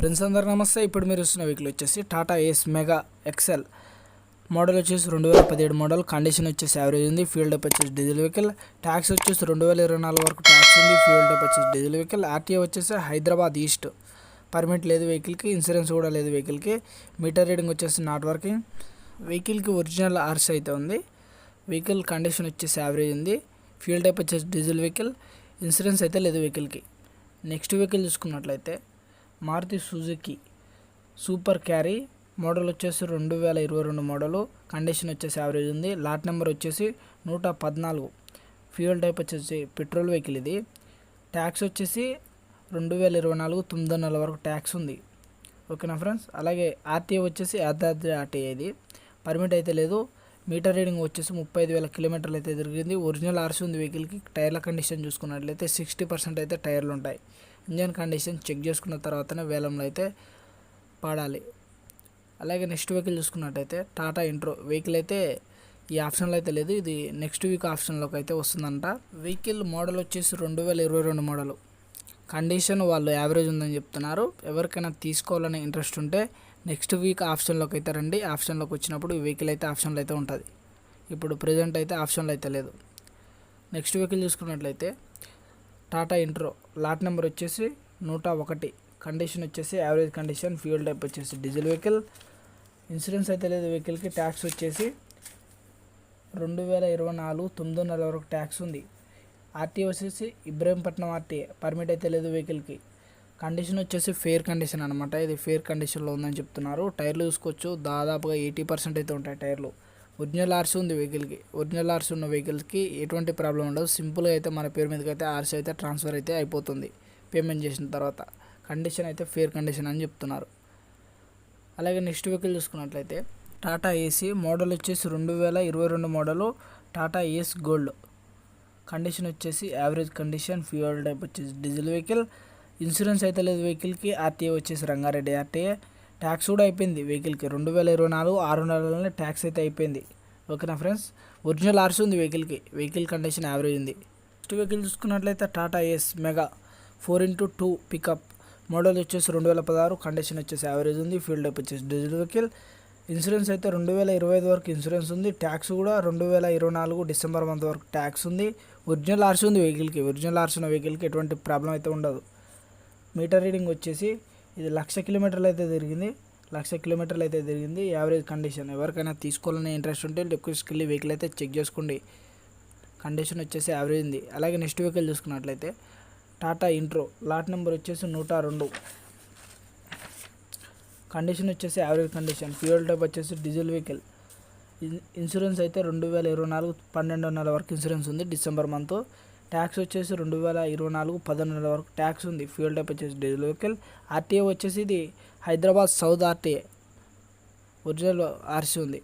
Friends అందరు నమస్తే. ఇప్పుడు మీరు వస్తున్న వెహికల్ వచ్చేసి Tata Ace mega excel model వచ్చేసి రెండు వేల పదిహేడు మోడల్ కండిషన్ వచ్చేసి యావరేజ్ ఉంది. ఫీల్డ్ అప్ వచ్చేసి డీజిల్ వెహికల్ ట్యాక్స్ వచ్చేసి రెండు వేల ఇరవై నాలుగు వరకు ట్యాక్స్ ఉంది. ఫీల్డ్ అప్ వచ్చేసి డీజిల్ వెహికల్ ఆర్టీఏ వచ్చేసి హైదరాబాద్ ఈస్ట్ పర్మిట్ లేదు వెహికల్కి ఇన్సూరెన్స్ కూడా లేదు వెహికల్కి మీటర్ రీడింగ్ వచ్చేసి నాట్ వర్కింగ్ వెహికల్కి ఒరిజినల్ ఆర్స్ అయితే ఉంది. వెహికల్ కండిషన్ వచ్చేసి యావరేజ్ ఉంది. ఫ్యూల్ టైప్ వచ్చేసి డీజిల్ వెహికల్ ఇన్సూరెన్స్ అయితే లేదు వెహికల్కి నెక్స్ట్ వెహికల్ చూసుకున్నట్లయితే Maruti Suzuki super carry. Model వచ్చేసి రెండు వేల ఇరవై రెండు మోడలు. కండిషన్ వచ్చేసి యావరేజ్ ఉంది. లాట్ నెంబర్ వచ్చేసి నూట పద్నాలుగు. ఫ్యూయల్ టైప్ వచ్చేసి పెట్రోల్ వెహికల్ ఇది. ట్యాక్స్ వచ్చేసి రెండు వేల ఇరవై నాలుగు తొమ్మిది వందల వరకు ట్యాక్స్ ఉంది. ఓకేనా ఫ్రెండ్స్ అలాగే ఆర్టీఏ వచ్చేసి యాదాద్రి ఆర్టీఏ ఇది. పర్మిట్ అయితే లేదు. మీటర్ రీడింగ్ వచ్చేసి ముప్పై ఐదు వేల కిలోమీటర్లు అయితే తిరిగింది. ఒరిజినల్ ఆర్సీ ఉంది వెహికల్కి టైర్ల కండిషన్ చూసుకున్నట్లయితే సిక్స్టీ పర్సెంట్ అయితే టైర్లు ఉంటాయి. ఇంజన్ కండిషన్ చెక్ చేసుకున్న తర్వాతనే వేలంలో అయితే పాడాలి. అలాగే నెక్స్ట్ వెహికల్ చూసుకున్నట్టయితే టాటా ఇంట్రో వెహికల్ అయితే ఈ ఆప్షన్లో అయితే లేదు. ఇది నెక్స్ట్ వీక్ ఆప్షన్లోకి అయితే వస్తుందంట. వెహికల్ మోడల్ వచ్చేసి రెండు వేల ఇరవై రెండు మోడల్. కండిషన్ వాళ్ళు యావరేజ్ ఉందని చెప్తున్నారు. ఎవరికైనా తీసుకోవాలనే ఇంట్రెస్ట్ ఉంటే నెక్స్ట్ వీక్ ఆప్షన్లోకి అయితే రండి. ఆప్షన్లోకి వచ్చినప్పుడు ఈ వెహికల్ అయితే ఆప్షన్లో అయితే ఉంటుంది. ఇప్పుడు ప్రజెంట్ అయితే ఆప్షన్లో అయితే లేదు. నెక్స్ట్ వెహికల్ చూసుకున్నట్లయితే టాటా ఇంట్రో. లాట్ నెంబర్ వచ్చేసి నూట ఒకటి. కండిషన్ వచ్చేసి యావరేజ్ కండిషన్ ఫ్యూల్ టైప్ వచ్చేసి డీజిల్ వెహికల్. ఇన్సూరెన్స్ అయితే లేదు వెహికల్కి. ట్యాక్స్ వచ్చేసి రెండు వేల ఇరవై నాలుగు తొమ్మిది వందల వరకు ట్యాక్స్ ఉంది. ఆర్టీ వచ్చేసి ఇబ్రహీంపట్నం ఆర్టీఏ పర్మిట్ అయితే లేదు వెహికల్కి. కండిషన్ వచ్చేసి ఫేర్ కండిషన్ అనమాట ఇది ఫేర్ కండిషన్లో ఉందని చెప్తున్నారు. టైర్లు చూసుకోవచ్చు. దాదాపుగా ఎయిటీ పర్సెంట్ అయితే ఉంటాయి టైర్లు. ఒరిజినల్ ఆర్సీ ఉంది వెహికల్కి. ఒరిజినల్ ఆర్సీ ఉన్న వెహికల్కి ఎటువంటి ప్రాబ్లం ఉండదు. సింపుల్గా అయితే మన పేరు మీదకి అయితే ఆర్సీ అయితే ట్రాన్స్ఫర్ అయితే అయిపోతుంది పేమెంట్ చేసిన తర్వాత. కండిషన్ అయితే ఫేర్ కండిషన్ అని చెప్తున్నారు. అలాగే నెక్స్ట్ వెహికల్ చూసుకున్నట్లయితే టాటా ఏసీ మోడల్ వచ్చేసి రెండు వేల ఇరవై రెండు model Tata Ace gold. Condition వచ్చేసి యావరేజ్ కండిషన్ ఫ్యూయల్ టైప్ వచ్చేసి డీజిల్ వెహికల్. ఇన్సూరెన్స్ అయితే లేదు వెహికల్కి. ఆర్టీఏ వచ్చేసి రంగారెడ్డి ఆర్టీఏ. ట్యాక్స్ కూడా అయిపోయింది వెహికల్కి. రెండు వేల ఇరవై నాలుగు ఆరు నెలలనే ట్యాక్స్ అయితే అయిపోయింది. ఓకేనా ఫ్రెండ్స్? ఒరిజినల్ ఆర్స్ ఉంది వెహికల్కి. వెహికల్ కండిషన్ యావరేజ్ ఉంది. నెక్స్ట్ వెహికల్ చూసుకున్నట్లయితే Tata Ace mega four into two pickup. Model వచ్చేసి రెండు వేల పదహారు కండిషన్ వచ్చేసి యావరేజ్ ఉంది. ఫీల్డ్ అప్ వచ్చేసి డీజిల్ వెహికల్. ఇన్సూరెన్స్ అయితే రెండు వేల ఇరవై ఐదు వరకు ఇన్సూరెన్స్ ఉంది. ట్యాక్స్ కూడా రెండు వేల ఇరవై నాలుగు డిసెంబర్ మంత్ వరకు ట్యాక్స్ ఉంది. ఒరిజినల్ ఆర్సీ ఉంది వెహికల్కి. ఒరిజినల్ ఆర్సిన ఉన్న వెహికల్కి ఎటువంటి ప్రాబ్లం అయితే ఉండదు. మీటర్ రీడింగ్ వచ్చేసి ఇది లక్ష కిలోమీటర్లు అయితే తిరిగింది. లక్ష కిలోమీటర్లు అయితే తిరిగింది. యావరేజ్ కండిషన్ ఎవరికైనా తీసుకోవాలనే ఇంట్రెస్ట్ ఉంటే లిక్విడ్స్కి వెళ్ళి వెహికల్ అయితే చెక్ చేసుకోండి. కండిషన్ వచ్చేసి యావరేజ్ ఉంది. అలాగే నెక్స్ట్ వెహికల్ చూసుకున్నట్లయితే టాటా ఇంట్రో. లాట్ నెంబర్ వచ్చేసి నూట రెండు. కండిషన్ వచ్చేసి యావరేజ్ కండిషన్. ఫ్యూయల్ టైప్ వచ్చేసి డీజిల్ వెహికల్. ఇన్సూరెన్స్ అయితే రెండు వేల ఇరవై నాలుగు పన్నెండు నెలల వరకు ఇన్సూరెన్స్ ఉంది డిసెంబర్ మంత్. ట్యాక్స్ వచ్చేసి రెండు వేల ఇరవై నాలుగు పదకొండు వరకు ట్యాక్స్ ఉంది. ఫ్యూల్ టైప్ వచ్చేసి డీజిల్ వెహికల్. ఆర్టీఏ వచ్చేసి ఇది Hyderabad south RTA. Original RC ఉంది.